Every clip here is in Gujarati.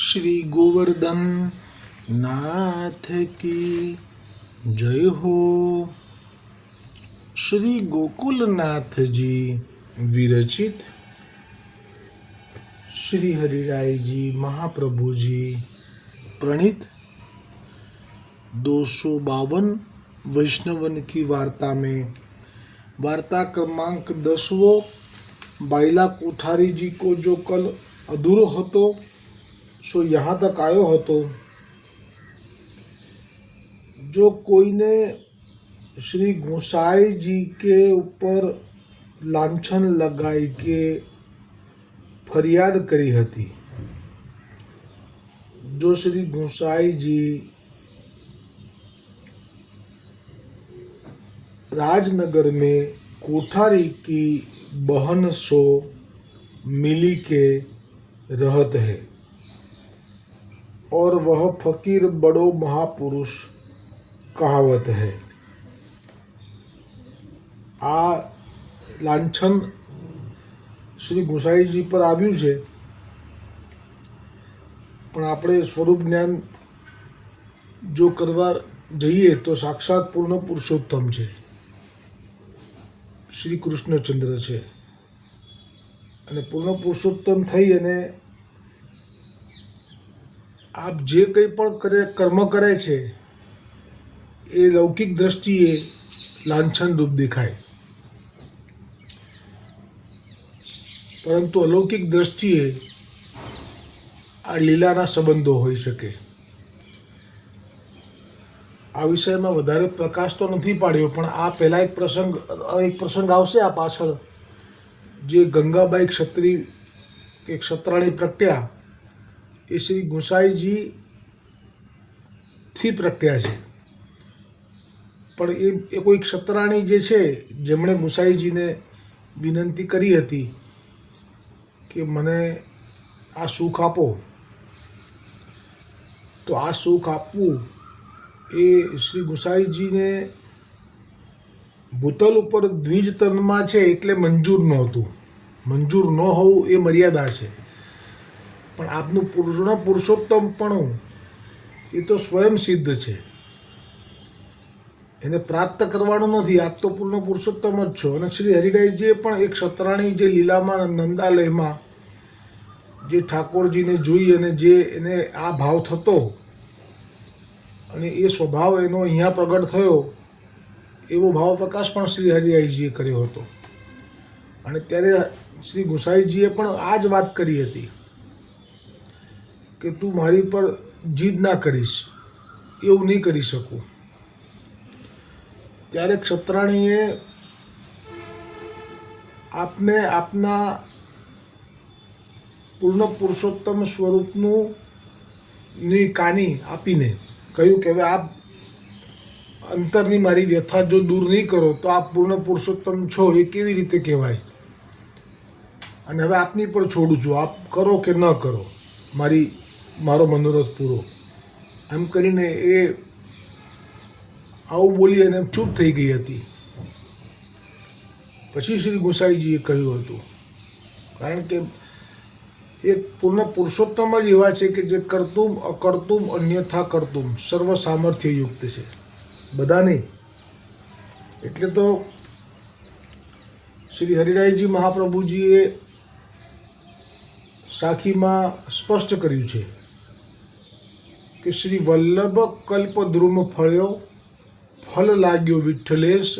શ્રી ગોવર્ધન નાથ કી જય હો શ્રી ગોકુલનાથજી વિરચિત श्री हरिराय जी महाप्रभु जी प्रणीत दो सौ बावन वैष्णवन की वार्ता में वार्ता क्रमांक दसवो बाइला कोठारी जी को जो कल अधूरो હતો सो यहाँ तक आयो हो तो जो कोई ने श्री गोसाई जी के ऊपर लाछन लगाई के फरियाद करी हती, जो श्री गोसाई जी राजनगर में कोठारी की बहन सो मिली के रहते हैं। और वह फकीर बड़ो महापुरुष कहावत है આ લાંછન શ્રી ગુસાઈજી પર આવ્યું છે પણ આપણે સ્વરૂપ જ્ઞાન જો કરવા જઈએ તો સાક્ષાત પૂર્ણ પુરુષોત્તમ છે શ્રી કૃષ્ણચંદ્ર છે અને પૂર્ણ પુરુષોત્તમ થઈ અને આપ જે કંઈ પણ કરે, કર્મ કરે છે, એ લૌકિક દ્રષ્ટિએ લાંછન રૂપ દેખાય. પરંતુ અલૌકિક દ્રષ્ટિએ આ લીલાના સંબંધો હોઈ શકે. આ વિષયમાં વધારે પ્રકાશ તો નથી પાડ્યો, પણ આ પહેલાં એક પ્રસંગ એક પ્રસંગ આવશે આ પાછળ. જે ગંગાબાઈ ક્ષત્રિય, કે ક્ષત્રાણી પ્રગટ્યા એ શ્રી ગુસાઈજી થી પ્રગટ્યા છે. પણ એ એ કોઈ ક્ષત્રાણી જે છે, જેમણે ગોસાઈજીને વિનંતી કરી હતી કે મને આ સુખ આપો, તો આ સુખ આપવું એ શ્રી ગુસાઈજીને ભૂતલ ઉપર દ્વિજ તનમાં છે એટલે મંજૂર નહોતું. મંજૂર ન હોવું એ મર્યાદા છે. પણ આપનું પૂર્ણ પુરુષોત્તમપણું એ તો સ્વયં સિદ્ધ છે. એને પ્રાપ્ત કરવાનું નથી. આપ તો પૂર્ણ પુરુષોત્તમ જ છો. અને શ્રી હરિરાયજીએ પણ એક સતરાણી જે લીલામાં, નંદાલયમાં જે ઠાકોરજીને જોઈ અને જે એને આ ભાવ થતો અને એ સ્વભાવ એનો અહીંયા પ્રગટ થયો, એવો ભાવ પ્રકાશ પણ શ્રી હરિરાયજીએ કર્યો હતો. અને ત્યારે શ્રી ગુસાઈજીએ પણ આ જ વાત કરી હતી. કે તું મારી પર જીદ ના કરીશ, એવું નહીં કરી શકું. ત્યારે ક્ષત્રાણીએ આપને આપના પૂર્ણ પુરુષોત્તમ સ્વરૂપનું ની કાની આપીને કહ્યું કે હવે આપ અંતરની મારી વ્યથા જો દૂર નહીં કરો, તો આપ પૂર્ણ પુરુષોત્તમ છો, એ કેવી રીતે કહેવાય? અને હવે આપની પર છોડું છું, આપ કરો કે ન કરો? મારી મારો મનોરથ પૂરો. એમ કરીને એ આવું બોલી અને ચૂપ થઈ ગઈ હતી. પછી શ્રી ગોસાઈજીએ કહ્યું હતું, કારણ કે એ પૂર્ણ પુરુષોત્તમ જ એવા છે કે જે કરતુમ, અકર્તુમ, અન્યથા કરતુમ, સર્વ સામર્થ્ય યુક્ત છે. બધા નહીં. એટલે તો શ્રી હરિરાયજી મહાપ્રભુજીએ સાખીમાં સ્પષ્ટ કર્યું છે. કે શ્રી વલ્લભ કલ્પ દ્રુમ ફળ્યો ફલ લાગ્યો વિઠ્ઠલેશ.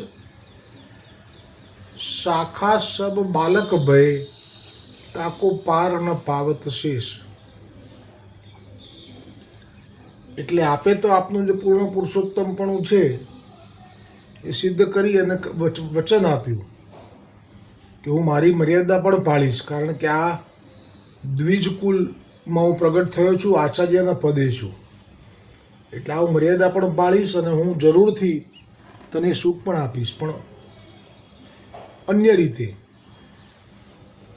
શાખા સબ બાલક ભય, તાકો પાર ન પાવત શેષ. એટલે આપે તો આપનું જે પૂર્ણ પુરુષોત્તમપણું છે, એ સિદ્ધ કરી અને વચ- વચન આપ્યું. કે હું મારી મર્યાદા પણ પાળીશ, કારણ કે આ દ્વિજ કુલમાં હું પ્રગટ થયો છું, આચાર્યના પદે છું. એટલે આ મર્યાદા પણ પાળીશ અને હું જરૂરથી તને સુખ પણ આપીશ. પણ અન્ય રીતે,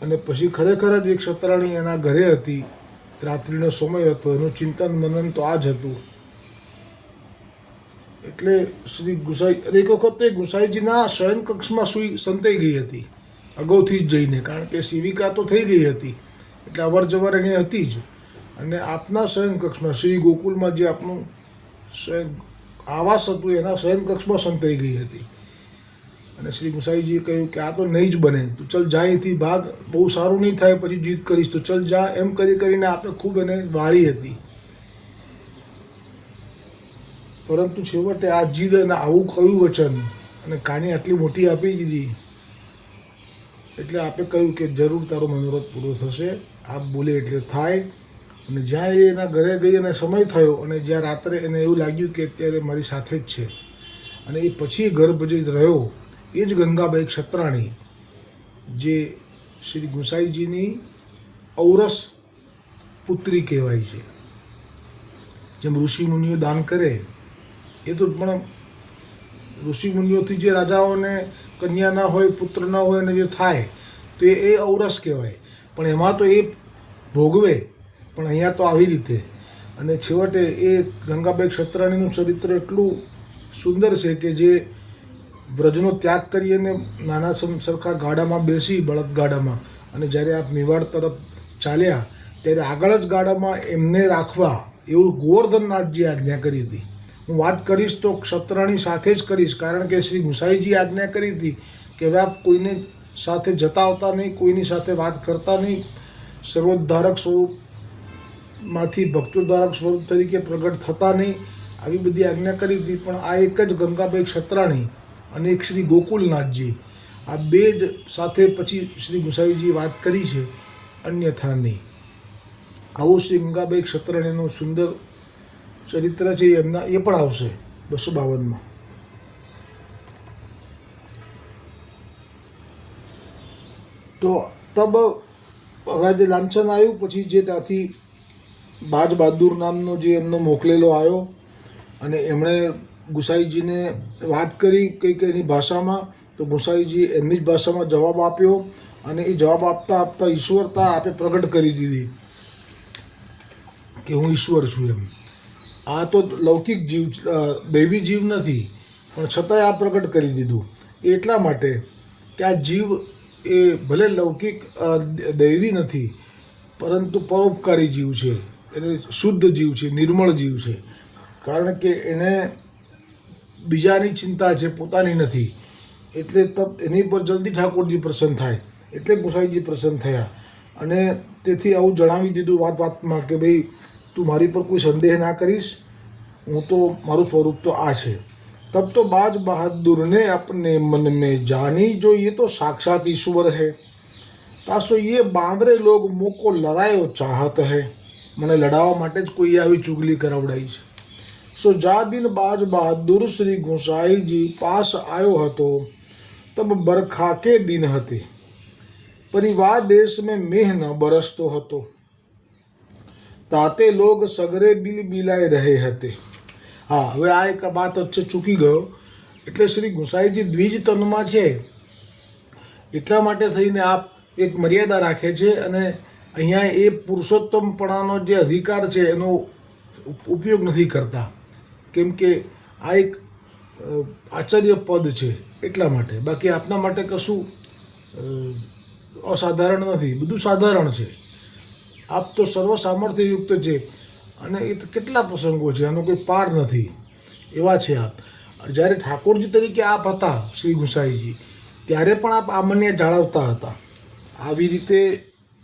અને પછી ખરેખર જ એક સતરાણી એના ઘરે હતી, રાત્રિનો સમય હતો, એનું ચિંતન મનન તો આ જ હતું. એટલે શ્રી ગુસાઈ, એક વખત ગુસાઈજીના શયન કક્ષમાં સુઈ સંતાઈ ગઈ હતી, અગાઉથી જ જઈને, કારણ કે સેવિકા તો થઈ ગઈ હતી, એટલે અવર જવર એની હતી જ. અને આપના શયન કક્ષમાં શ્રી ગોકુલમાં જે આપનું આવાસ હતું, એના શયન કક્ષમાં સંતાઈ ગઈ હતી. અને શ્રી ગુસાઈજીએ કહ્યું કે આ તો નહીં જ બને. તું ચલ જા અહીંથી ભાગ. બહુ સારું નહીં થાય, પછી જીત કરીશ. તો ચલ જા. એમ કરી કરીને આપણે ખૂબ એને વાળી હતી. પરંતુ છેવટે આ જીદ અને આવું કયું વચન? અને કાણી આટલી મોટી આપી દીધી? એટલે આપે કહ્યું કે જરૂર તારો મનોરથ પૂરો થશે. આપ બોલે એટલે થાય. અને જ્યાં એ એના ઘરે ગઈ અને સમય થયો અને જ્યાં રાત્રે એને એવું લાગ્યું કે અત્યારે મારી સાથે જ છે. અને એ પછી ગર્ભ જે રહ્યો, એ જ ગંગાબાઈ ક્ષત્રાણી, જે શ્રી ગુસાઈજીની ઔરસ પુત્રી કહેવાય છે. જેમ ઋષિમુનિઓ દાન કરે, એ તો પણ ઋષિમુનિઓથી જે રાજાઓને કન્યા ના હોય, પુત્ર ના હોય અને જે થાય, તો એ ઔરસ કહેવાય. પણ એમાં તો એ ભોગવે પણ અહીંયા તો આવી રીતે. અને છેવટે એ ગંગાબાઈ ક્ષત્રાણીનું ચરિત્ર એટલું સુંદર છે કે જે વ્રજનો ત્યાગ કરી અને નાના સરખા ગાડામાં બેસી બળદ ગાડામાં. અને જ્યારે આપ મેવાડ તરફ ચાલ્યા, ત્યારે આગળ જ ગાડામાં એમને રાખવા એવું ગોવર્ધનનાથજી આજ્ઞા કરી હતી. હું વાત કરીશ તો ક્ષત્રાણી સાથે જ કરીશ, કારણ કે શ્રી ગુસાઈજી આજ્ઞા કરી હતી કે હવે આપ કોઈને સાથે જતા આવતા નહીં, કોઈની સાથે વાત કરતા નહીં. સર્વોદ્ધારક સ્વરૂપમાંથી ભક્તોદ્ધારક સ્વરૂપ તરીકે પ્રગટ થતા નહીં આવી બધી આજ્ઞા કરી હતી, પણ આ એક જ ગંગાબાઈ ક્ષત્રાણી અને એક શ્રી ગોકુલનાથજી. આ બે જ સાથે પછી શ્રી ગુસાઈજી વાત કરી છે, અન્યથા નહીં. આવું શ્રી ગંગાબાઈ ક્ષત્રાણીનું સુંદર ચરિત્ર છે, એમના એ પણ આવશે બસો બાવનમાં. તો તબ હવે જે લાંછન આવ્યું, પછી જે ત્યાંથી બાજ બહાદુર નામનો જે એમનો મોકલેલો આવ્યો અને એમણે ગુસાઈજીને વાત કરી કઈ કઈ એની ભાષામાં, તો ગુસાઈજી એમની જ ભાષામાં જવાબ આપ્યો અને એ જવાબ આપતા આપતા ઈશ્વરતા આપે પ્રગટ કરી દીધી કે હું ઈશ્વર છું એમ. આ તો લૌકિક જીવ દૈવી જીવ નથી, પણ છતાંય આ પ્રગટ કરી દીધું. એટલા માટે કે આ જીવ એ ભલે લૌકિક દૈવી નથી, પરંતુ પરોપકારી જીવ છે. એને શુદ્ધ જીવ છે, નિર્મળ જીવ છે. કારણ કે એને બીજાની ચિંતા છે, પોતાની નથી. એટલે તપ એની પર જલ્દી ઠાકોરજી પ્રસન્ન થાય. એટલે ગોસાઈજી પ્રસન્ન થયા. અને તેથી આવું જણાવી દીધું વાત વાતમાં કે ભાઈ, તું મારી પર કોઈ સંદેહ ના કરીશ. હું તો, મારું સ્વરૂપ તો આ છે. તબ તો બાજ બહાદુરને આપને મન મેં જાણી જોઈએ તો સાક્ષાત ઈશ્વર હૈ. તાસો એ બાંદરે લોગ મોકો લડાયો ચાહત હૈ. મને લડાવવા માટે જ કોઈ આવી ચુગલી કરાવડાઈ છે. સો જા દિન બાજ બહાદુર શ્રી ગોસાઈજી પાસ આવ્યો હતો, તબ બરખા કે દિન હતી. પરિવાર દેશ મેં મેહ ન બરસતો હતો. તાતે લોગ સગરે બિલ બિલાઈ રહે હતે. હા, હવે આ એક વાત વચ્ચે ચૂકી ગયો. એટલે શ્રી ગુસાઈજી દ્વિજ તનમાં છે. એટલા માટે થઈને આપ એક મર્યાદા રાખે છે અને અહીંયા એ પુરુષોત્તમપણાનો જે અધિકાર છે, એનો ઉપયોગ નથી કરતા. કેમ કે આ એક આચાર્ય પદ છે એટલા માટે. બાકી આપના માટે કશું અસાધારણ નથી. બધું સાધારણ છે. આપ તો સર્વ સામર્થ્યયુક્ત છે. અને એ કેટલા પ્રસંગો છે, આનો કોઈ પાર નથી. એવા છે આપ. જ્યારે ઠાકોરજી તરીકે આપ હતા, શ્રી ગુસાઈજી, ત્યારે પણ આપ આમન્ય જાળવતા હતા. આવી રીતે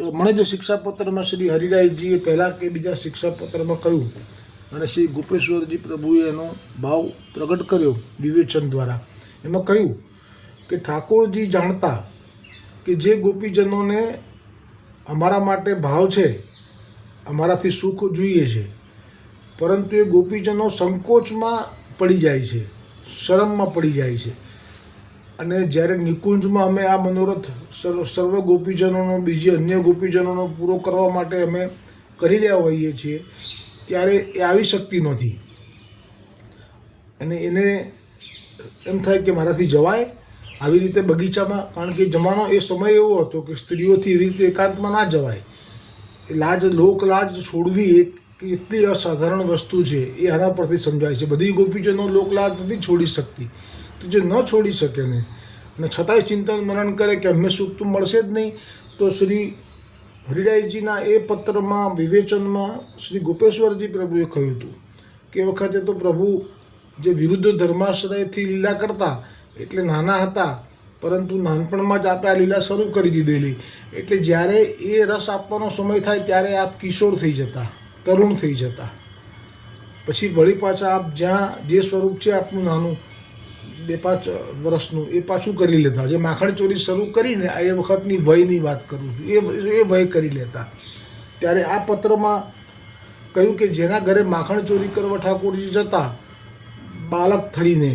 મને જે શિક્ષાપત્રમાં શ્રી હરિરાયજીએ પહેલાં કે બીજા શિક્ષાપત્રમાં કહ્યું અને શ્રી ગુપેશ્વરજી પ્રભુએ એનો ભાવ પ્રગટ કર્યો વિવેચન દ્વારા. એમાં કહ્યું કે ઠાકોરજી જાણતા કે જે ગોપીજનોને અમારા માટે ભાવ છે, અમારાથી સુખ જોઈએ છે, પરંતુ એ ગોપીજનો સંકોચમાં પડી જાય છે, શરમમાં પડી જાય છે. અને જ્યારે નિકુંજમાં અમે આ મનોરથ સર્વ સર્વ ગોપીજનોનો બીજી અન્ય ગોપીજનોનો પૂરો કરવા માટે અમે કરી રહ્યા હોઈએ છીએ, ત્યારે એ આવી શકતી નથી. અને એને એમ થાય કે મારાથી જવાય આવી રીતે બગીચામાં, કારણ કે જમાનો એ સમય એવો હતો કે સ્ત્રીઓથી એવી રીતે એકાંતમાં ના જવાય. લાજ લોક લાજ છોડવી એક કેટલી અસાધારણ વસ્તુ છે, એ આના પરથી સમજાય છે. બધી ગોપીજનો લોકલાજ નથી છોડી શકતી. જે ન છોડી શકે ને. અને છતાંય ચિંતન મરણ કરે કે અમે સુખ તો મળશે જ નહીં. તો શ્રી હરિરાયજીના એ પત્રમાં, વિવેચનમાં શ્રી ગોપેશ્વરજી પ્રભુએ કહ્યું હતું કે વખતે તો પ્રભુ જે વિરુદ્ધ ધર્માશ્રયથી લીલા કરતા, એટલે નાના હતા, પરંતુ નાનપણમાં જ આપણે આ લીલા શરૂ કરી દીધેલી. એટલે જ્યારે એ રસ આપવાનો સમય થાય ત્યારે આપ કિશોર થઈ જતા, તરુણ થઈ જતા. પછી વળી પાછા આપ જ્યાં જે સ્વરૂપ છે આપનું નાનું બે પાંચ વર્ષનું એ પાછું કરી લેતા. જે માખણ ચોરી શરૂ કરીને આ એ વખતની વયની વાત કરું છું. એ એ વય કરી લેતા. ત્યારે આ પત્રમાં કહ્યું કે જેના ઘરે માખણ ચોરી કરવા ઠાકોરજી જતા, બાળક થઈને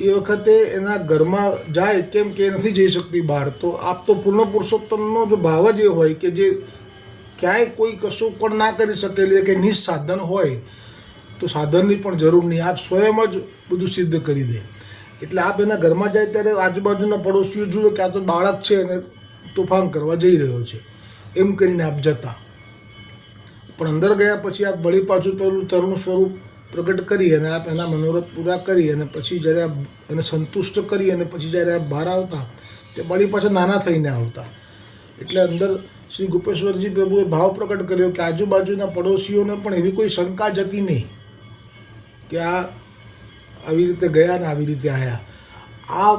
એ વખતે એના ઘરમાં જાય કેમ કે નથી જઈ શકતી બહાર. તો આપ તો પૂર્ણ પુરુષોત્તમનો જો ભાવ જ એ હોય કે જે ક્યાંય કોઈ કશું પણ ના કરી શકેલી કે નિસાધન હોય તો સાધનની પણ જરૂર નહીં. આપ સ્વયં જ બધું સિદ્ધ કરી દે. એટલે આપ એના ઘરમાં જાય ત્યારે આજુબાજુના પડોશીઓ જુએ કે આ તો બાળક છે અને તોફાન કરવા જઈ રહ્યો છે. એમ કરીને આપ જતા. પણ અંદર ગયા પછી આપ વળી પાછું પેલું તરુણ સ્વરૂપ પ્રગટ કરી અને આપ એના મનોરથ પૂરા કરી અને પછી જ્યારે આપ એને સંતુષ્ટ કરી અને પછી જ્યારે આપ બહાર આવતા, તે વળી પાછા નાના થઈને આવતા. એટલે અંદર શ્રી ગુપેશ્વરજી પ્રભુએ ભાવ પ્રગટ કર્યો કે આજુબાજુના પડોશીઓને પણ એવી કોઈ શંકા જતી નહીં. કે આ આવી રીતે ગયા ને આવી રીતે આવ્યા આ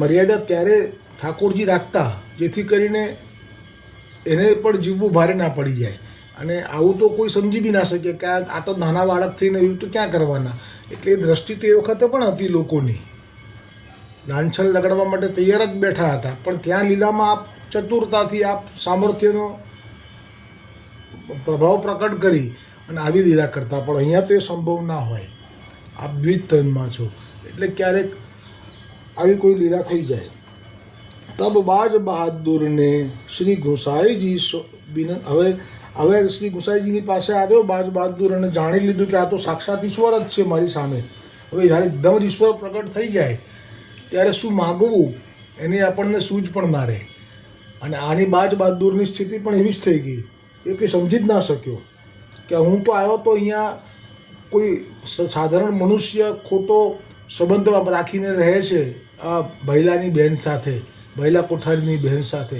મર્યાદા ત્યારે ઠાકોરજી રાખતા, જેથી કરીને એને પણ જીવવું ભારે ના પડી જાય. અને આવું તો કોઈ સમજી બી ના શકે કે આ તો નાના બાળક થઈને એવું તો ક્યાં કરવાના? એટલે એ દ્રષ્ટિ તો વખતે પણ હતી લોકોની. લાંછન લગાડવા માટે તૈયાર જ બેઠા હતા. પણ ત્યાં લીલામાં આપ ચતુરતાથી આપ સામર્થ્યનો પ્રભાવ પ્રકટ કરી અને આવી લીલા કરતાં. પણ અહીંયા તો એ સંભવ ના હોય. આપ દ્વિજ તનમાં છો. એટલે ક્યારેક આવી કોઈ લીલા થઈ જાય. તબ બાજ બહાદુરને શ્રી ગુસાઈજી બિન હવે હવે શ્રી ગુસાઈજીની પાસે આવ્યો, બાજ બહાદુર અને જાણી લીધું કે આ તો સાક્ષાત ઈશ્વર જ છે મારી સામે. હવે જ્યારે એકદમ જ ઈશ્વર પ્રગટ થઈ જાય, ત્યારે શું માગવું? એની આપણને સૂઝ પણ ના રહે. અને આની બાજ બહાદુરની સ્થિતિ પણ એવી જ થઈ ગઈ. એ કંઈ સમજી જ ના શક્યો. કે હું તો આવ્યો તો અહીંયા કોઈ સાધારણ મનુષ્ય ખોટો સંબંધ રાખીને રહે છે આ ભૈલાની બહેન સાથે, ભૈલા કોઠારીની બહેન સાથે.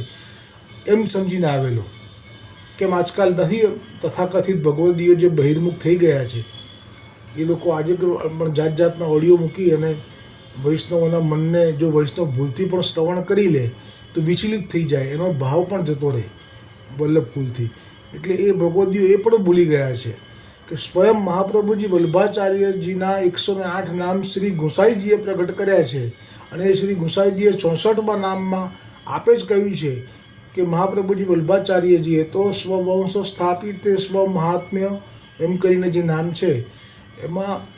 એમ સમજીને આવેલો. કેમ આજકાલ નથી તથાકથિત ભગવદીઓ જે બહિર્મુખ થઈ ગયા છે? એ લોકો આજે પણ જાત જાતના ઓડિયો મૂકી અને વૈષ્ણવોના મનને જો વૈષ્ણવ ભૂલથી પણ શ્રવણ કરી લે, તો વિચલિત થઈ જાય. એનો ભાવ પણ જતો રહે વલ્લભ કુલથી. એટલે એ ભગવદીઓ એ પણ ભૂલી ગયા છે કે સ્વયં મહાપ્રભુજી વલ્ભાચાર્યજીના એકસો ને આઠ નામ શ્રી ગોસાઈજીએ પ્રગટ કર્યા છે. અને શ્રી ગોસાઈજીએ ચોસઠમાં નામમાં આપે જ કહ્યું છે કે મહાપ્રભુજી વલ્ભાચાર્યજીએ તો સ્વવંશ સ્થાપિત સ્વ મહાત્મ્ય એમ કરીને જે નામ છે, એમાં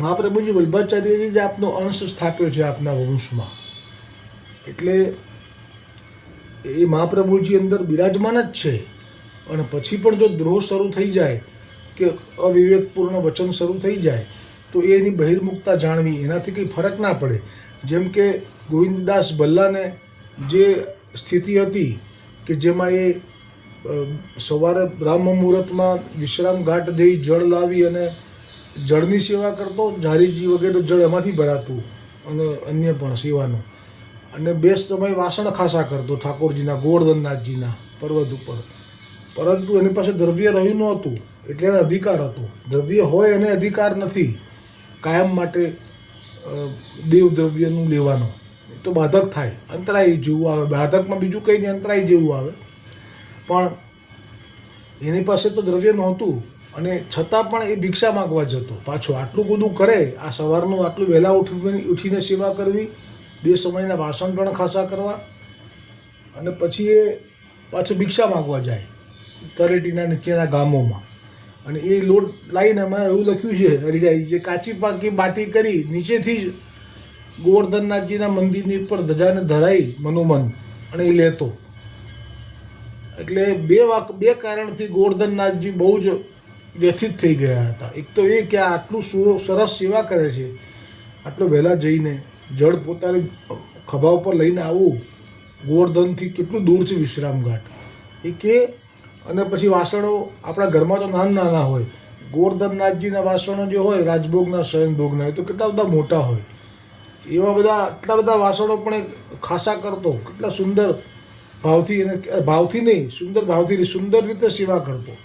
મહાપ્રભુજી વલ્ભાચાર્યજી જ આપનો અંશ સ્થાપ્યો છે આપના વંશમાં. એટલે એ મહાપ્રભુજી અંદર બિરાજમાન જ છે. અને પછી પણ જો દ્રોહ શરૂ થઈ જાય કે અવિવેકપૂર્ણ વચન શરૂ થઈ જાય, તો એની બહિર્મુખતા જાણવી, એનાથી કંઈ ફરક ના પડે. જેમ કે ગોવિંદદાસ ભલ્લાને જે સ્થિતિ હતી કે જેમાં એ સવારે બ્રાહ્મ મુહૂર્તમાં વિશ્રામ ઘાટ જઈ જળ લાવી અને જળની સેવા કરતો, ઝારીજી વગેરે જળ એમાંથી ભરાતું અને અન્ય પણ સેવાનું. અને બે સમય વાસણ ખાસા કરતો ઠાકોરજીના, ગોવર્ધનનાથજીના પર્વત ઉપર. પરંતુ એની પાસે દ્રવ્ય રહ્યું નહોતું, એટલે એને અધિકાર હતો. દ્રવ્ય હોય એને અધિકાર નથી. કાયમ માટે દેવ દ્રવ્યનું લેવાનો. એ તો બાધક થાય. અંતરાય જેવું આવે. બાધકમાં બીજું કંઈ નહીં, અંતરાય જેવું આવે. પણ એની પાસે તો દ્રવ્ય નહોતું. અને છતાં પણ એ ભિક્ષા માગવા જતો. પાછો આટલું બધું કરે, આ સવારનું આટલું વહેલા ઉઠવી, ઉઠીને સેવા કરવી, બે સમયના વાસણ પણ ખાસા કરવા, અને પછી એ પાછો ભિક્ષા માગવા જાય. તળેટીના નીચેના ગામોમાં. અને એ લોટ લાઈને એમાં એવું લખ્યું છે હરિરાઈ જે કાચી પાકી બાટી કરી નીચેથી જ ગોવર્ધનનાથજીના મંદિરની ઉપર ધજાને ધરાઈ મનોમન અને એ લેતો. એટલે બે વાક, બે કારણથી ગોવર્ધનનાથજી બહુ જ વ્યથિત થઈ ગયા હતા. એક તો એ કે આટલું સુર- સરસ સેવા કરે છે, આટલો વહેલા જઈને જળ પોતાની ખભા ઉપર લઈને આવવું ગોવર્ધનથી કેટલું દૂર છે વિશ્રામ ઘાટ એ કે અને પછી વાસણો આપણા ઘરમાં તો નાના નાના હોય. ગોરધનનાથજીના વાસણો જે હોય, રાજભોગના, શયનભોગના તો કેટલા બધા મોટા હોય. એવા બધા, આટલા બધા વાસણો પણ ખાસા કરતો, કેટલા સુંદર ભાવથી એને ભાવથી નહીં, સુંદર ભાવથી સુંદર રીતે સેવા કરતો.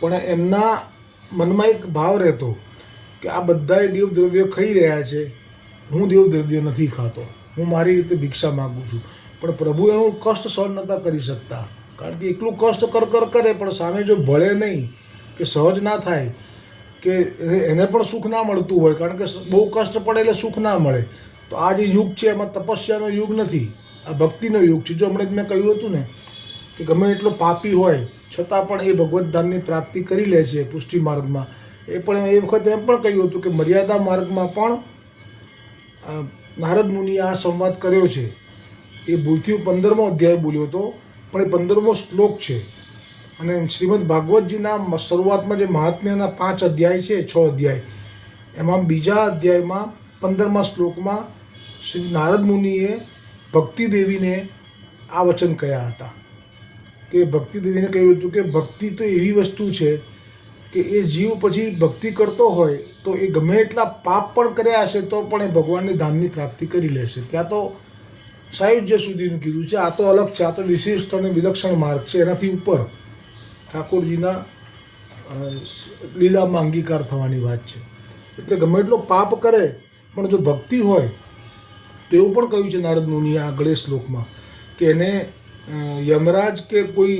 પણ એમના મનમાં એક ભાવ રહેતો કે આ બધાય દેવદ્રવ્યો ખાઈ રહ્યા છે. હું દેવદ્રવ્ય નથી ખાતો. હું મારી રીતે ભિક્ષા માગું છું. પણ પ્રભુ એનું કષ્ટ સહન નહોતા કરી શકતા. કારણ કે એકલું કષ્ટ કર કર કરે, પણ સામે જો ભળે નહીં, કે સહજ ના થાય, કે એને- પણ સુખ ના મળતું હોય, કારણ કે બહુ કષ્ટ પડે એટલે સુખ ના મળે. તો આ જે યુગ છે, એમાં તપસ્યાનો યુગ નથી, આ ભક્તિનો યુગ છે. જો હમણાં જ મેં કહ્યું હતું ને, કે ગમે એટલો પાપી હોય, છતાં પણ એ ભગવત ધામની પ્રાપ્તિ કરી લે છે પુષ્ટિ માર્ગમાં. એ પણ એ વખતે એમ પણ કહ્યું હતું કે મર્યાદા માર્ગમાં પણ નારદ મુનિએ આ સંવાદ કર્યો છે. એ ભૂલથી પંદરમો અધ્યાય બોલ્યો હતો. પણ એ પંદરમો શ્લોક છે. અને શ્રીમદ ભાગવતજીના શરૂઆતમાં જે મહાત્મ્યના પાંચ અધ્યાય છે, છ અધ્યાય, એમાં બીજા અધ્યાયમાં પંદરમા શ્લોકમાં શ્રી નારદ મુનિએ ભક્તિ દેવીને આ વચન કહ્યા હતા. કે ભક્તિ દેવીને કહ્યું હતું કે ભક્તિ તો એવી વસ્તુ છે કે એ જીવ પછી ભક્તિ કરતો હોય તો એ ગમે એટલા પાપ પણ કર્યા હશે તો પણ એ ભગવાનની ધામની પ્રાપ્તિ કરી લેશે. ત્યાં તો સાયુજ્ય સુધીનું કીધું છે, આ તો અલગ છે, આ તો વિશિષ્ટ અને વિલક્ષણ માર્ગ છે. એનાથી ઉપર ઠાકોરજીના લીલામાં અંગીકાર થવાની વાત છે. એટલે ગમે એટલો પાપ કરે, પણ જો ભક્તિ હોય, તો એવું પણ કહ્યું છે નારદ મુનિએ આગળ શ્લોકમાં કે એને યમરાજ કે કોઈ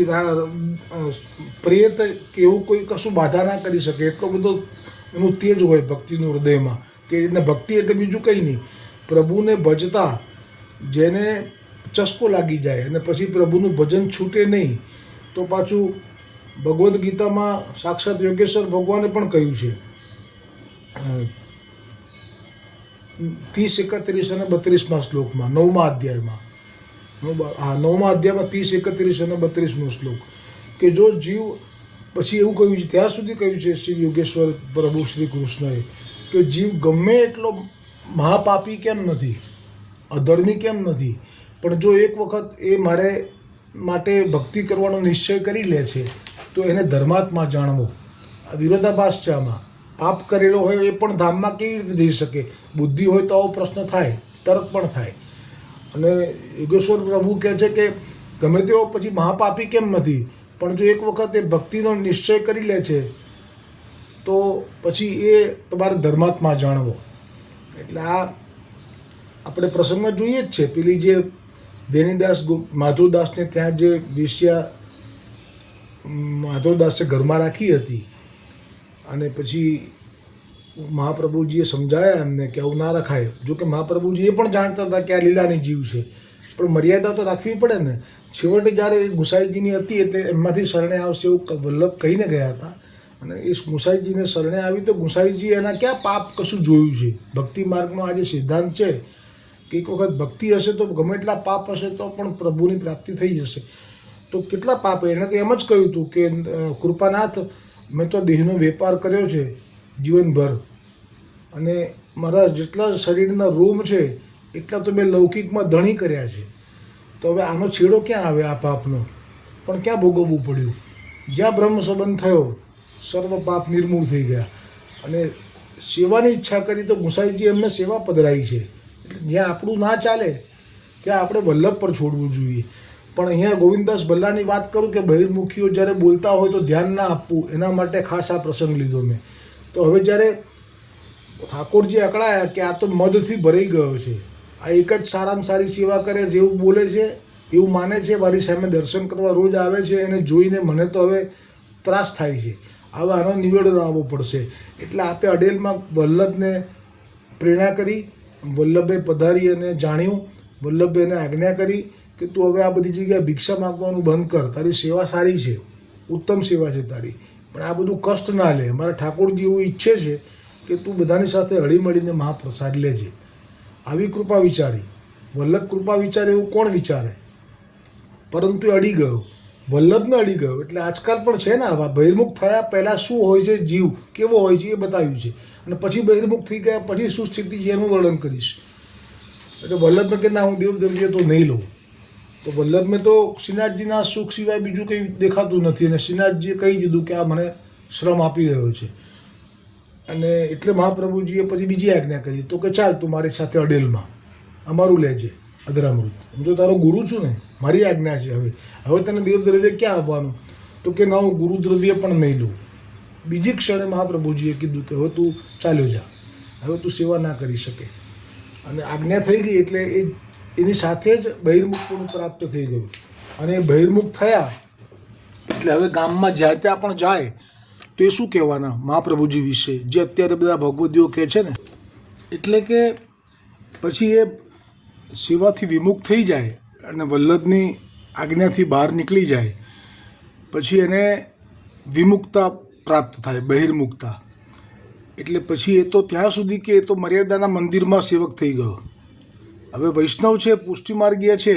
પ્રેત કે એવું કોઈ કશું બાધા ના કરી શકે, એટલો બધો એનું તેજ હોય ભક્તિનું હૃદયમાં, કે એને ભક્તિ એટલે બીજું કંઈ નહીં. પ્રભુને ભજતા જેને ચસ્કો લાગી જાય અને પછી પ્રભુનું ભજન છૂટે નહીં, તો પાછું ભગવદ્ ગીતામાં સાક્ષાત યોગેશ્વર ભગવાને પણ કહ્યું છે. ત્રીસ એકત્રીસ અને બત્રીસમાં શ્લોકમાં, નવમા અધ્યાયમાં. હા, નવમા અધ્યાયમાં ત્રીસ એકત્રીસ અને બત્રીસમો શ્લોક. કે જો જીવ, પછી એવું કહ્યું છે, ત્યાં સુધી કહ્યું છે શ્રી યોગેશ્વર પ્રભુ શ્રી કૃષ્ણએ, કે જીવ ગમે એટલો મહાપાપી કેમ નથી? અધર્મી કેમ નથી? પણ જો એક વખત એ મારે માટે ભક્તિ કરવાનો નિશ્ચય કરી લે છે, તો એને ધર્માત્મા જાણવો. આ વિરોધાભાસ છે આમાં. પાપ કરેલો હોય એ પણ ધામમાં કેવી રીતે જઈ શકે? બુદ્ધિ હોય તો આવો પ્રશ્ન થાય તરત પણ થાય. અને યોગેશ્વર પ્રભુ કહે છે કે, ગમે તેવો પછી મહાપાપી કેમ નથી? પણ જો એક વખત એ ભક્તિનો નિશ્ચય કરી લે છે, તો પછી એ તમારે ધર્માત્મા જાણવો. એટલે આ આપણે પ્રસંગમાં જોઈએ જ છે. પેલી જે દેનીદાસ ગો માધુદાસને ત્યાં જે વેશ્યા માધવદાસે ઘરમાં રાખી હતી અને પછી મહાપ્રભુજીએ સમજાયા એમને કે આવું ના રખાય. જો કે મહાપ્રભુજી એ પણ જાણતા હતા કે આ લીલાની જીવ છે. પણ મર્યાદા તો રાખવી પડે ને. છેવટે જ્યારે ગુસાઈજીની હતી એટલે એમાંથી શરણે આવશે એવું વલ્લભ કહીને ગયા હતા. અને એ ગુસાઈજીને શરણે આવી તો ગુસાઈજી એના ક્યાં પાપ કશું જોયું છે? ભક્તિ માર્ગનો આ જે સિદ્ધાંત છે કે એક વખત ભક્તિ હશે તો ગમે એટલા પાપ હશે તો પણ પ્રભુની પ્રાપ્તિ થઈ જશે. તો કેટલા પાપ એણે તો એમ જ કહ્યું હતું કે કૃપાનાથ, મેં તો દેહનો વેપાર કર્યો છે જીવનભર. અને મારા જેટલા શરીરના રૂમ છે, એટલા તો મેં લૌકિકમાં ધણી કર્યા છે. તો હવે આનો છેડો ક્યાં આવે આ પાપનો? પણ ક્યાં ભોગવવું પડ્યું? જ્યાં બ્રહ્મ સંબંધ થયો, સર્વ પાપ નિર્મૂળ થઈ ગયા. અને સેવાની ઈચ્છા કરી તો ગુસાઈજી એમને સેવા પધરાઈ છે. જ્યાં આપણું ના ચાલે, ત્યાં આપણે વલ્લભ પર છોડવું જોઈએ. પણ અહીંયા ગોવિંદાસ ભલ્લાની વાત કરું કે બહિર્મુખીઓ જ્યારે બોલતા હોય તો ધ્યાન ના આપવું. એના માટે ખાસ આ પ્રસંગ લીધો મેં. તો હવે જ્યારે ઠાકોરજી અકળાયા કે આ તો મદથી ભરાઈ ગયો છે. આ એક જ સારામાં સારી સેવા કરે જેવું બોલે છે, એવું માને છે, મારી સામે દર્શન કરવા રોજ આવે છે એને જોઈને મને તો હવે ત્રાસ થાય છે. હવે આનો નિવેડો લાવવો પડશે. એટલે આપે અડેલમાં વલ્લભને પ્રેરણા કરી વલ્લભે પધારી અને જાણ્યું, વલ્લભે એને આજ્ઞા કરી કે તું હવે આ બધી જગ્યાએ ભિક્ષા માગવાનું બંધ કર, તારી સેવા સારી છે, ઉત્તમ સેવા છે તારી. પણ આ બધું કષ્ટ ના લે. મારા ઠાકોરજી એવું ઈચ્છે છે કે તું બધાની સાથે હળીમળીને મહાપ્રસાદ લેજે આવી કૃપા વિચારી. વલ્લભ કૃપા વિચારે એવું કોણ વિચારે? પરંતુ એ અડી ગયો. વલ્લભને અડી ગયો. એટલે આજકાલ પણ છે ને આવા બહિર્મુખ થયા, પહેલાં શું હોય છે, જીવ કેવો હોય છે એ બતાવ્યું છે. અને પછી બહિર્મુખ થઈ ગયા, પછી શું સ્થિતિ છે એનું વર્ણન કરીશ. એટલે વલ્લભને કે ના, હું દેવદંડીએ તો નહીં લઉં. તો વલ્લભને તો શ્રીનાથજીના સુખ સિવાય બીજું કંઈ દેખાતું નથી અને શ્રીનાથજીએ કહી દીધું કે આ મને શ્રમ આપી રહ્યો છે. અને એટલે મહાપ્રભુજીએ પછી બીજી આજ્ઞા કરી. તો કે ચાલ તું મારી સાથે અડેલમાં. અમારું લેજે. અધરામૃત. હું તો તારો ગુરુ છું ને, મારી આજ્ઞા છે હવે. હવે તને દેવ દ્રવ્ય ક્યાં આવવાનું તો કે ના, હું ગુરુદ્રવ્ય પણ નહીં લઉં. બીજી ક્ષણે મહાપ્રભુજીએ કીધું કે હવે તું ચાલ્યો જા. હવે તું સેવા ના કરી શકે. અને આજ્ઞા થઈ ગઈ એટલે એ એની સાથે જ બહિર્મુખપણું પ્રાપ્ત થઈ ગયું. અને એ બહિર્મુખ થયા. એટલે હવે ગામમાં જ્યાં ત્યાં પણ જાય, તો એ શું કહેવાના મહાપ્રભુજી વિશે? જે અત્યારે બધા ભગવદીઓ કહે છે ને, એટલે કે પછી એ સેવાથી વિમુખ થઈ જાય અને વલ્લભની આજ્ઞાથી બહાર નીકળી જાય, પછી એને વિમુક્તા પ્રાપ્ત થાય બહિર્મુક્તા એટલે પછી એ તો ત્યાં સુધી કે એ તો મર્યાદાના મંદિરમાં સેવક થઈ ગયો. હવે વૈષ્ણવ છે, પુષ્ટિમાર્ગીય છે,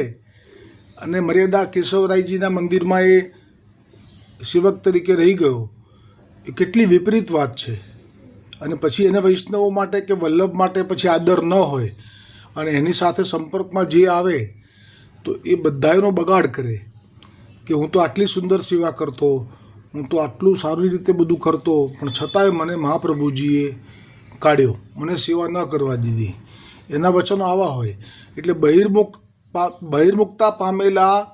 અને મર્યાદા કેશવરાયજીના મંદિરમાં એ સેવક તરીકે રહી ગયો, એ કેટલી વિપરીત વાત છે. અને પછી એને વૈષ્ણવો માટે કે વલ્લભ માટે પછી આદર ન હોય અને એની સાથે સંપર્કમાં જે આવે, તો એ બધાયનો બગાડ કરે કે હું તો આટલી સુંદર સેવા કરતો, હું તો આટલું સારી રીતે બધું કરતો, પણ છતાંય મને મહાપ્રભુજીએ કાઢ્યો. મને સેવા ન કરવા દીધી. એના વચનો આવા હોય. એટલે બહિર્મુખ બહિર્મુખતા પામેલા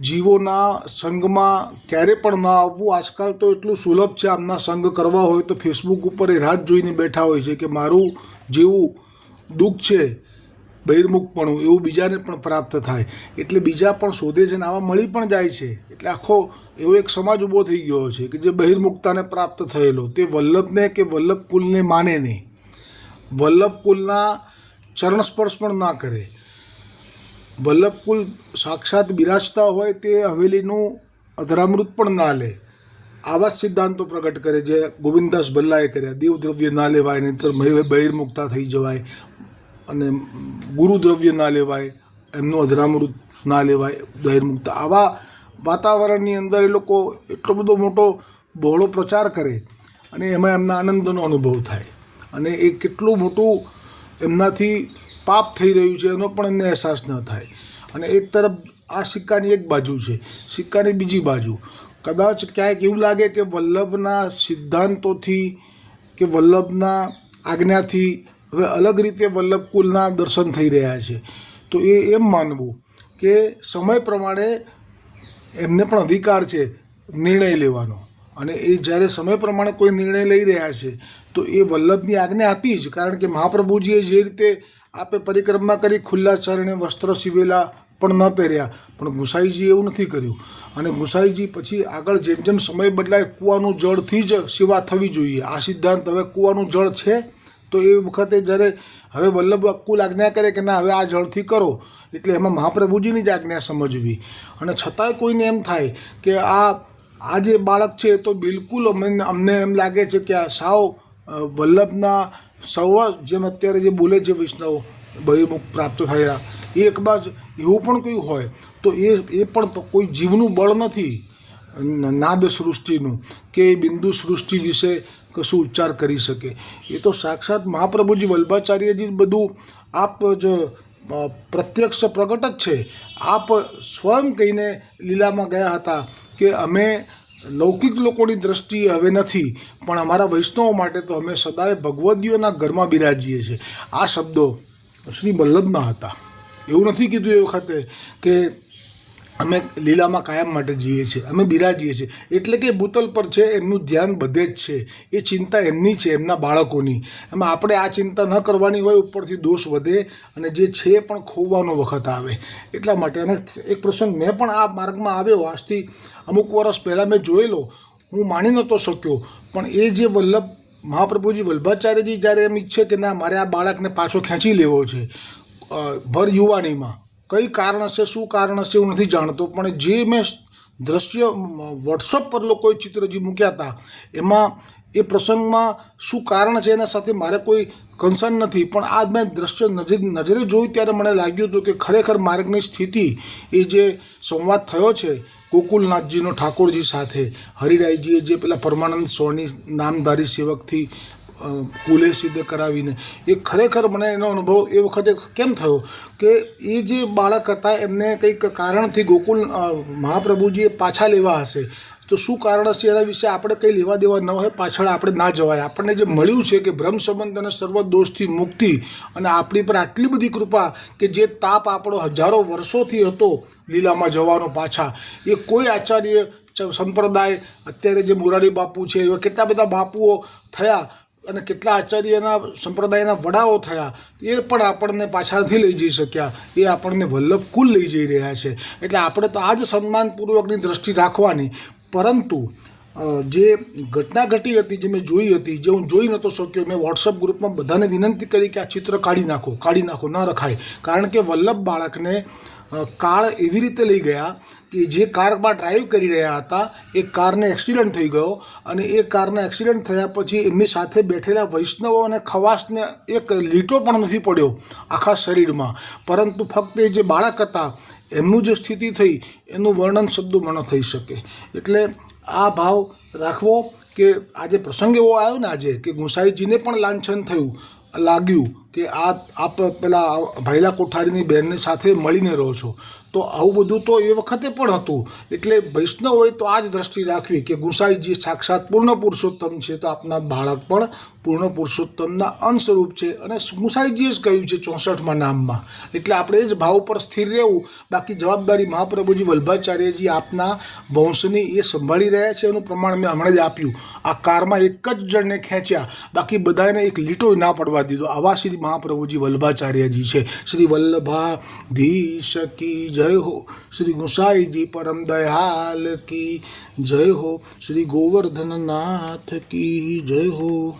જીવોના સંઘમાં ક્યારે પણ ના આવવું, આજકાલ તો એટલું સુલભ છે આમના સંઘ કરવા હોય તો ફેસબુક ઉપર એ રાત જોઈને બેઠા હોય છે કે મારું જેવું દુઃખ છે બહિર્મુખપણું, એવું બીજાને પણ પ્રાપ્ત થાય. એટલે બીજા પણ શોધે છે ને આવા મળી પણ જાય છે. એટલે આખો એવો એક સમાજ ઊભો થઈ ગયો છે કે જે બહિર્મુખતાને પ્રાપ્ત થયેલો. તે વલ્લભને કે વલ્લભ કુલને માને નહીં. વલ્લભ કુલના ચરણ સ્પર્શ પણ ના કરે. વલ્લભ કુલ સાક્ષાત બિરાજતા હોય તે હવેલીનું અધરામૃત પણ ના લે. આવા સિદ્ધાંતો પ્રગટ કરે જે ગોવિંદાસ ભલ્લાએ કર્યા. દેવદ્રવ્ય ના લેવાય, નહીંતર બહિર્મુક્તા થઈ જવાય. અને ગુરુદ્રવ્ય ના લેવાય, એમનું અધરામૃત ના લેવાય બહિર્મુક્તા આવા વાતાવરણની અંદર એ લોકો એટલો બધો મોટો બહોળો પ્રચાર કરે અને એમાં એમના આનંદનો અનુભવ થાય. અને એ કેટલું મોટું એમનાથી પાપ થઈ રહ્યું છે એનો પણ એમને અહેસાસ ન થાય. અને એક તરફ આ સિક્કાની એક બાજુ છે, સિક્કાની બીજી બાજુ. કદાચ ક્યાંક એવું લાગે કે વલ્લભના સિદ્ધાંતોથી કે વલ્લભના આજ્ઞાથી હવે અલગ રીતે વલ્લભ કુલના દર્શન થઈ રહ્યા છે. તો એ એમ માનવું કે સમય પ્રમાણે એમને પણ અધિકાર છે નિર્ણય લેવાનો. અને એ જ્યારે સમય પ્રમાણે કોઈ નિર્ણય લઈ રહ્યા છે, તો એ વલ્લભની આજ્ઞા હતી જ. કારણ કે મહાપ્રભુજીએ જે રીતે આપે પરિક્રમા કરી, ખુલ્લા ચરણે વસ્ત્ર સીવેલા પણ ન પહેર્યા. પણ ગુસાઈજીએ એવું નથી કર્યું. અને ગુસાઈજી પછી આગળ જેમ જેમ સમય બદલાય, કૂવાનું જળથી જ સેવા થવી જોઈએ. આ સિદ્ધાંત હવે કૂવાનું જળ છે. તો એ વખતે જ્યારે હવે વલ્લભ અક્કુલ આજ્ઞા કરે કે ના, હવે આ જળથી કરો, એટલે એમાં મહાપ્રભુજીની જ આજ્ઞા સમજવી. અને છતાંય કોઈને એમ થાય કે આ આ જે બાળક છે તો બિલકુલ અમને અમને એમ લાગે છે કે આ સાવ વલ્લભના સૌ જેમ અત્યારે જે બોલે છે વૈષ્ણવ બહિર્મુખ પ્રાપ્ત થયા, એ એક બાજ એવું પણ કયું હોય, તો એ એ પણ કોઈ જીવનું બળ નથી. નાદ સૃષ્ટિનું કે બિંદુ સૃષ્ટિ વિશે કશું ઉચ્ચાર કરી શકે. એ તો સાક્ષાત મહાપ્રભુજી વલ્ભાચાર્યજી બધું આપ જ પ્રત્યક્ષ પ્રગટ જ છે. આપ સ્વયં કહીને લીલામાં ગયા હતા કે અમે લૌકિક લોકોની દ્રષ્ટિએ હવે નથી, પણ અમારા વૈષ્ણવો માટે તો અમે સદાય ભગવદીઓના ઘરમાં બિરાજીએ છીએ. આ શબ્દો શ્રી વલ્લભના હતા. એવું નથી કીધું એ વખતે કે અમે લીલામાં કાયમ માટે જઈએ છીએ. અમે બિરાજીએ છીએ. એટલે કે ભૂતલ પર છે, એમનું ધ્યાન બધે જ છે. એ ચિંતા એમની છે, એમના બાળકોની. એમાં આપણે આ ચિંતા ન કરવાની હોય, ઉપરથી દોષ વધે અને જે છે પણ ખોવાનો વખત આવે. એટલા માટે અને એક પ્રસંગ મેં પણ આ માર્ગમાં આવ્યો. આજથી અમુક વર્ષ પહેલાં મેં જોયેલો. હું માણી નહોતો શક્યો. પણ એ જે વલ્લભ, મહાપ્રભુજી વલ્ભાચાર્યજી જ્યારે એમ ઈચ્છે કે ના, મારે આ બાળકને પાછો ખેંચી લેવો છે ભર યુવાનીમાં. કઈ કારણ હશે શું કારણ હશે હું નથી જાણતો, પણ જે મેં દ્રશ્ય વોટ્સઅપ પર લોકોએ ચિત્રજી મૂક્યા હતા, એમાં એ પ્રસંગમાં શું કારણ છે એના સાથે મારે કોઈ કન્સર્ન નથી, પણ આ મેં દ્રશ્ય નજર, નજરે જોયું ત્યારે મને લાગ્યું હતું કે ખરેખર માર્ગની સ્થિતિ એ જે સંવાદ થયો છે, ગોકુલનાથજીનો ઠાકોરજી સાથે, હરિરાયજીએ જે પેલા પરમાનંદ સોની નામધારી સેવકથી કુલે સિદ્ધ કરાવીને. એ ખરેખર મને એનો અનુભવ એ વખતે કેમ થયો કે એ જે બાળક હતા, એમને કંઈક કારણથી ગોકુલ મહાપ્રભુજીએ પાછા લેવા હશે. તો શું કારણ હશે એના વિશે આપણે કંઈ લેવા દેવા ન હોય, પાછળ આપણે ના જવાય. આપણને જે મળ્યું છે કે બ્રહ્મ સંબંધ અને સર્વ દોષથી મુક્તિ અને આપણી પર આટલી બધી કૃપા કે જે તાપ આપણો હજારો વર્ષોથી હતો લીલામાં જવાનો પાછા. એ કોઈ આચાર્ય સંપ્રદાય, અત્યારે જે મોરારી બાપુ છે, એવા કેટલા બધા બાપુઓ થયા અને કેટલા આચાર્યના સંપ્રદાયના વડાઓ થયા, એ પણ આપણને પાછળથી લઈ જઈ શક્યા. એ આપણને વલ્લભ કુલ લઈ જઈ રહ્યા છે. એટલે આપણે તો આ જ સન્માનપૂર્વકની દ્રષ્ટિ રાખવાની. પરંતુ જે ઘટના ઘટી હતી, જે મેં જોઈ હતી, જે હું જોઈ નહોતો શક્યો, મેં વોટ્સઅપ ગ્રુપમાં બધાને વિનંતી કરી કે આ ચિત્ર કાઢી નાખો કાઢી નાખો, ન રખાય. કારણ કે વલ્લભ બાળકને કાળ એવી રીતે લઈ ગયા કે જે કારમાં ડ્રાઈવ કરી રહ્યા હતા, એ કારને એક્સિડન્ટ થઈ ગયો અને એ કારના એક્સિડન્ટ થયા પછી એમની સાથે બેઠેલા વૈષ્ણવો અને ખવાસને એક લીટો પણ નથી પડ્યો આખા શરીરમાં. પરંતુ ફક્ત એ જે બાળક હતા, એમનું જે સ્થિતિ થઈ, એનું વર્ણન શબ્દોમાં ન થઈ શકે. એટલે આ ભાવ રાખવો કે આજે પ્રસંગ એવો આવ્યો ને આજે કે ગુંસાઈજીને પણ લાંછન થયું, લાગ્યું. કે આ આપ પેલા ભાઈલા કોઠારીની બહેનની સાથે મળીને રહો છો. તો આવું બધું તો એ વખતે પણ હતું. એટલે વૈષ્ણવ હોય તો આ જ દ્રષ્ટિ રાખવી કે ગુંસાઈજી સાક્ષાત પૂર્ણ પુરુષોત્તમ છે તો આપના બાળક પણ પૂર્ણ પુરુષોત્તમના અંશરૂપ છે. અને ગુંસાઈજીએ જ કહ્યું છે ચોસઠમાં નામમાં. એટલે આપણે એ જ ભાવ પર સ્થિર રહેવું. બાકી જવાબદારી મહાપ્રભુજી વલ્ભાચાર્યજી આપના વંશની એ સંભાળી રહ્યા છે એનું પ્રમાણ મેં હમણાં જ આપ્યું. આ કારમાં એક જ જણને ખેંચ્યા. બાકી બધાને એક લીટો ના પડવા દીધો. આવા શ્રી મહાપ્રભુજી વલ્ભાચાર્યજી છે. શ્રી વલ્લભાધીશ કી જય હો. શ્રી ગુસાઈજી પરમ દયાલ કી જય હો. શ્રી ગોવર્ધનનાથ કી જય હો.